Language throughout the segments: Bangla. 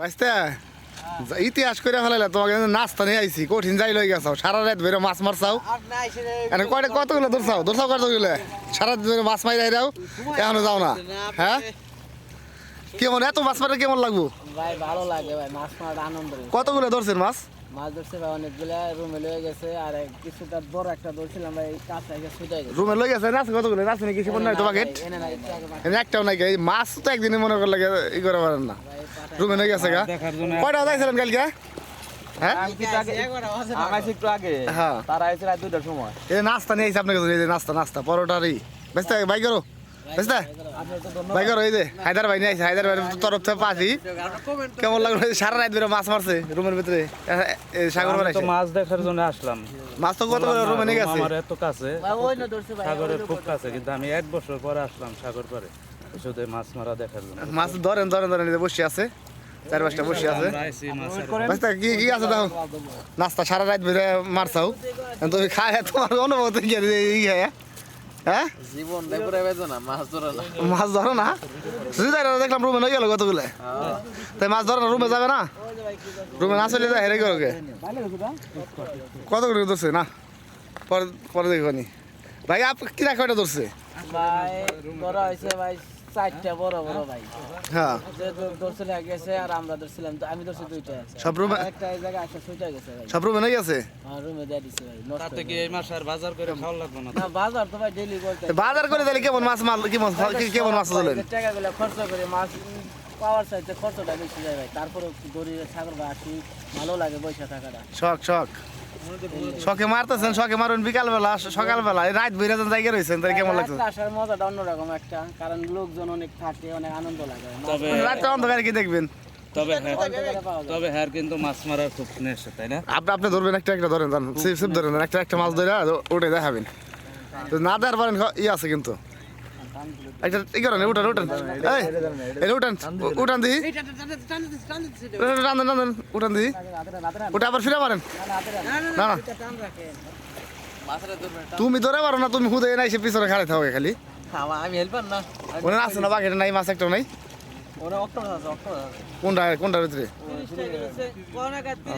বাইসতে ইতিহাস করে ফেলাইলে তোমাকে নাস্তা নিয়ে আইছি কঠিন যাই লই গেছাও সারা রাত বেরো মাছ মারছাও। এখন কয়টা কতগুলো ধরছাও? ধরছাও কতগুলো? সারা রাত বেরো মাছ মারি রাও এখনও যাও না হ্যাঁ? কেমন এত মাছ মারে কেমন লাগবো? ভাই ভালো লাগে ভাই মাছ মারার আনন্দ। কতগুলো ধরছেন মাছ? মাছ ধরছে ভাই অনেকগুলা রুমে লয়ে গেছে আর কিছুটা বড় একটা ধরছিলাম ভাই কাছে এসে ছুটে গেছে। রুমে লই গেছে? না কতগুলো? আছে নাকি? কিছু নাই চাকে একটাও নাই এই মাছ তো একদিনে মনে করলে ই করে পারেন না। ভাই। রুমে লই গেছে গা। কয়টা যাইছিলেন কালকে? হ্যাঁ? হ্যাঁ। তারা আইছে রাত দুইটার সময়। এই নাস্তা নিয়ে আপনাকে নাস্তা নাস্তা পরোটারই বেসতে বাই করো বেসতে বাই করো এই যে হায়দার ভাই নিয়ে হায়দার ভাইয়ের তরফ থেকে কেমন লাগল? সারা রাত বেরো মাছ মারছে রুমের ভিতরে। সাগর মাছ দেখার জন্য আসলাম। মাছ তো কত রুমে নিয়ে গেছে। আমার এত কাছে। ভাই ওই না ধরছে ভাই সাগরের খুব কাছে কিন্তু আমি এক বছর পরে আসলাম সাগর পরে। শুধু মাছ মারা দেখার জন্য। মাছ ধরেন ধরেন ধরেন বসে আছে। চার পাঁচটা বসে আছে। কি কি আছে দেখো নাস্তা সারা রাত বেরো মারছাও। তুমি খায় তোমার অনুভূতি খায় হ্যাঁ? জীবন না মাছ ধরে না। মাছ ধরো না? দেখলাম রুমে গেল কতগুলো? তাই মাছ ধরো না রুমে যাবে না? রুমে না চলে যায় হেরে গেল কত করে ধরছে? না পরে পরে দেখবনি ভাই আপ কিরা কয়টা ধরছে? ভাই বড় হয়েছে ভাই চারটা বড় বড় ভাই। হ্যাঁ। যে ধরছিল গেছে আর আমরা ধরছিলাম তো আমি ধরছি দুইটা সব রুমে একটা এই জায়গায় আসা গেছে ভাই। সব রুমে নিয়ে গেছে আমার রুমে দিয়ে দিছে ভাই তাতে কি এই মাস আর বাজার করে খাওয়া লাগবে না না বাজার তো ভাই ডেলি করতে বাজার করে তাহলে কেমন মাছ মাল কেমন কি- কেমন মাছ ধরলেন টাকাগুলো খরচ করে মাছ পাওয়ার চাইতে খরচটা বেশি যায় ভাই। তারপরে দড়ি সাগর বা আসি ভালো লাগে পয়সা টাকাটা শখ শখ। শখে মারতেছেন শখে মারুন বিকালবেলা সকালবেলা। এই রাত বেরিয়ে জায়গায় রয়েছেন তাই কেমন লাগছে? আসার মজাটা অন্যরকম একটা কারণ লোকজন অনেক থাকে অনেক আনন্দ লাগে। তবে রাত্রে অন্ধকারে কি দেখবেন? তবে হ্যাঁ। তবে হ্যাঁ কিন্তু মাছ মারার খুব নেশা তাই না? আপনি আপনি ধরবেন একটা একটা ধরেন জান সিপ সিপ ধরেন একটা একটা মাছ ধরে ওটা দেখাবেন। না দেওয়ার পারেন ই আছে কিন্তু। একটা ই করেন উঠান উঠান। এই এই উঠান উঠান দি। টান দেন টান উঠান দি। ওটা আবার ফিরে পারেন না না। তুমি ধরে পারো না তুমি হুদে নাই সে পিছনে খাড়ে থাকো খালি। আমি হেল্পার না। মনে আছে না বাকি নাই মাছ একটা নাই। কোনটা কোনটার ভিতরে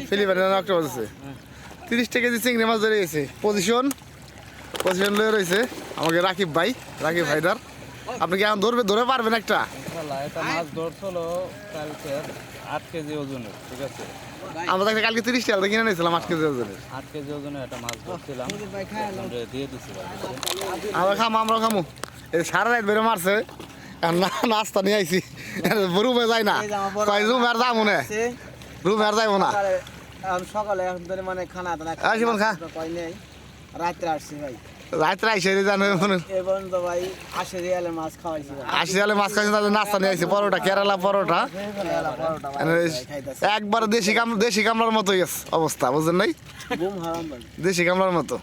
ফিলিপাইনের অক্টোবর আছে। তিরিশ টাকা কেজি চিংড়ি মাছ ধরে গেছে। পজিশন? পজিশন লয়ে রয়েছে আমাকে রাকিব ভাই রাকিব ভাইদার আপনি কি এখন ধরবে ধরে পারবেন একটা? মাছ ধরছিল কালকে আট কেজি ওজনের ঠিক আছে? আমরা তো কালকে তিরিশ টাকা কিনে নিয়েছিলাম আট কেজি ওজনের। আট কেজি ওজনের একটা মাছ ধরছিলাম আমরা দিয়ে দিছি আমরা খামো আমরা খামো। এই সারা রাত বেরো মারছে। না নাস্তা নিয়ে আইছি। রুমে যাই না। কয় রুমে আর যাব না? রুমে আর যাইবো না। সকালে মানে খানা খা। রাত্রে আসছি ভাই। রাত্রে আইসে জানো এবং তো ভাই আশি রিয়ালের মাছ খাওয়াইছি খাইছে তাহলে নাস্তা নিয়ে আইছি পরোটা কেরালা পরোটা। একবার দেশি কাম দেশি কামলার মতো গেছে অবস্থা বুঝলেন নাই? দেশি কামলার মতো।